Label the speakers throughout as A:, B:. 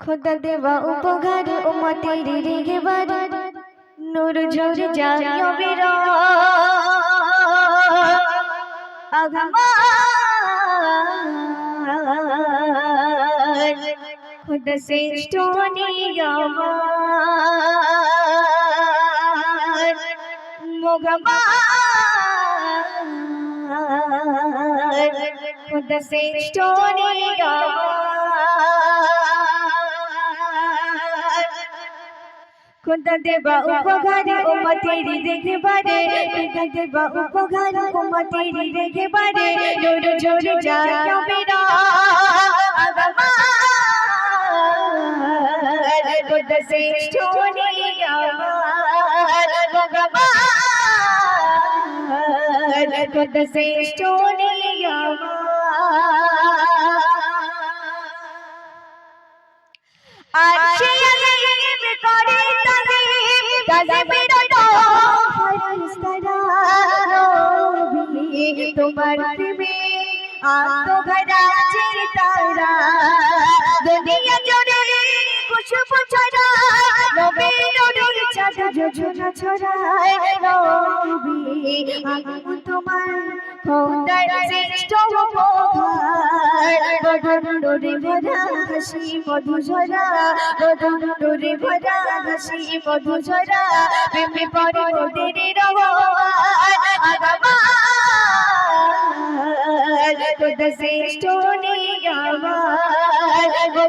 A: খোদা দেওয়া উপকার উম্মতের রেগেবার নূর ঝর যায় অবির খোদা শ্রেষ্ঠ নিয়মান মোগমান খোদা শ্রেষ্ঠ নিয়মান খোদা দেবা উপকারে উম্মতের দেখবারে খোদা দেবা উপকারে উম্মতের দেখবারে নূর ঝর যায় অবিরা আগমান খোদা শ্রেষ্ঠ নিয়মান ভগবান খোদা শ্রেষ্ঠ নিয়মান আরশে আজিম তোমার প্রেমে আত্মঘরা তারা। দুনিয়া খুশবু ছড়া চাঁদ যোজনা ছড়ায়। নবী, আমি তোমার খোদার ডোরে ভরা হাসি মধু ঝরা ডোরে ভরা হাসি মধু ঝরা পরে ওদের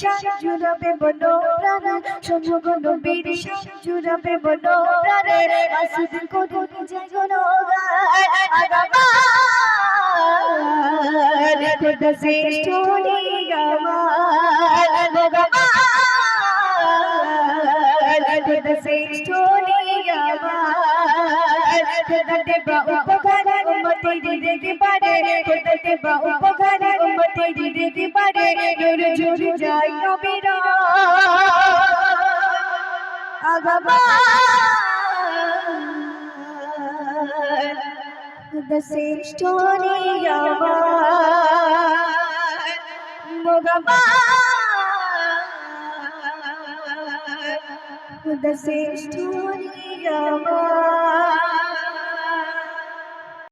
A: শান জুড়াবে বলো প্রাণ সমগ্র নবীর শান জুড়াবে বলো প্রাণ আসুদ করে যায় গণগান আগামান খোদা শ্রেষ্ঠ নিগমান ভগবান খোদা শ্রেষ্ঠ নিগমান খোদা দেবা উপকার, উম্মতের দেখে পারে খোদা দেবা উপকার, উম্মতের দেখে পারে নূর ঝর যায় নবীরা আগমান খোদা শ্রেষ্ঠ খোদা শ্রেষ্ঠ নিগমান